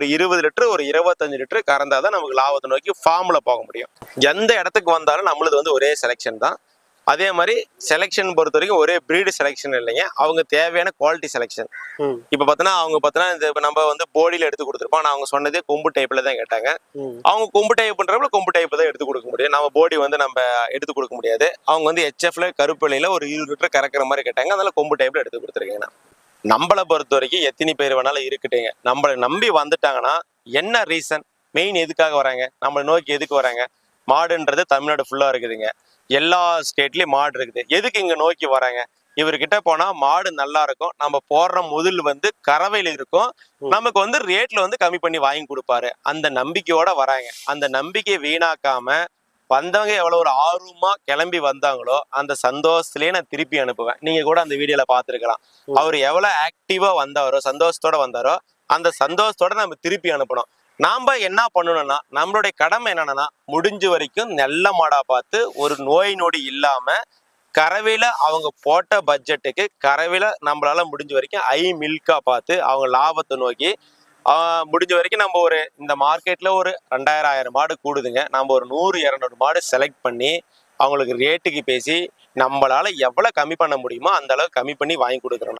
ஒரு இருபது லிட்டர் ஒரு இருபத்தஞ்சு லிட்டர் கறந்தாதான் நமக்கு லாபத்தை நோக்கி ஃபார்ம்ல போக முடியும். எந்த இடத்துக்கு வந்தாலும் நம்மளது வந்து ஒரே செலெக்ஷன் தான். அதே மாதிரி செலெக்ஷன் பொறுத்த வரைக்கும் ஒரே பிரீடு செலெக்ஷன் இல்லைங்க. அவங்க தேவையான குவாலிட்டி செலெக்ஷன். இப்போ பார்த்தோன்னா அவங்க பார்த்தோன்னா இந்த நம்ம வந்து போடியில் எடுத்து கொடுத்துருப்போம். நான் அவங்க சொன்னதே கொம்பு டைப்ல தான் கேட்டாங்க. அவங்க கொம்பு டைப் பண்றப்ப கொம்பு டைப் தான் எடுத்து கொடுக்க முடியும். நம்ம போடி வந்து நம்ம எடுத்து கொடுக்க முடியாது. அவங்க வந்து ஹெச்எஃப்ல கருப்பள்ளியில ஒரு இருபது லிட்டர் கறக்கிற மாதிரி கேட்டாங்க. அதனால கொம்பு டைப்ல எடுத்து கொடுத்துருக்கேங்க நான். நம்மளை பொறுத்த வரைக்கும் எத்தனை பேர் வேணாலும் இருக்கட்டுங்க நம்மளை நம்பி வந்துட்டாங்கன்னா என்ன ரீசன் மெயின் எதுக்காக வராங்க? நம்மளை நோக்கி எதுக்கு வராங்க? மாடுன்றது தமிழ்நாடு ஃபுல்லா இருக்குதுங்க. எல்லா ஸ்டேட்லயும் மாடு இருக்குது. எதுக்கு இங்க நோக்கி வராங்க? இவர்கிட்ட போனா மாடு நல்லா இருக்கும். நம்ம போடுற முதல் வந்து கறவையில இருக்கும். நமக்கு வந்து ரேட்ல வந்து கம்மி பண்ணி வாங்கி கொடுப்பாரு. அந்த நம்பிக்கையோட வராங்க. அந்த நம்பிக்கையை வீணாக்காம வந்தவங்க எவ்வளவு ஒரு ஆர்வமா கிளம்பி வந்தாங்களோ அந்த சந்தோஷத்திலேயே நான் திருப்பி அனுப்புவேன். நீங்க கூட அந்த வீடியோல பாத்துருக்கலாம் ம். அவர் எவ்வளவு ஆக்டிவா வந்தாரோ சந்தோஷத்தோட வந்தாரோ அந்த சந்தோஷத்தோட நம்ம திருப்பி அனுப்பணும். நாம என்ன பண்ணணும்னா நம்மளுடைய கடமை என்னன்னா முடிஞ்ச வரைக்கும் நல்ல மாடா பார்த்து ஒரு நோய் நொடி இல்லாம கறவையில அவங்க போட்ட பட்ஜெட்டுக்கு கறவையில நம்மளால முடிஞ்ச வரைக்கும் ஐ மில்கா பார்த்து அவங்க லாபத்தை நோக்கி முடிஞ்ச வரைக்கும் நம்ம ஒரு இந்த மார்க்கெட்ல ஒரு ரெண்டாயிரம் ஆயிரம் மாடு கூடுதுங்க. நம்ம ஒரு நூறு இரநூறு மாடு செலக்ட் பண்ணி அவங்களுக்கு ரேட்டுக்கு பேசி நம்மளால எவ்வளவு கம்மி பண்ண முடியுமோ அந்த அளவுக்கு கம்மி பண்ணி வாங்கி கொடுக்குறோம்.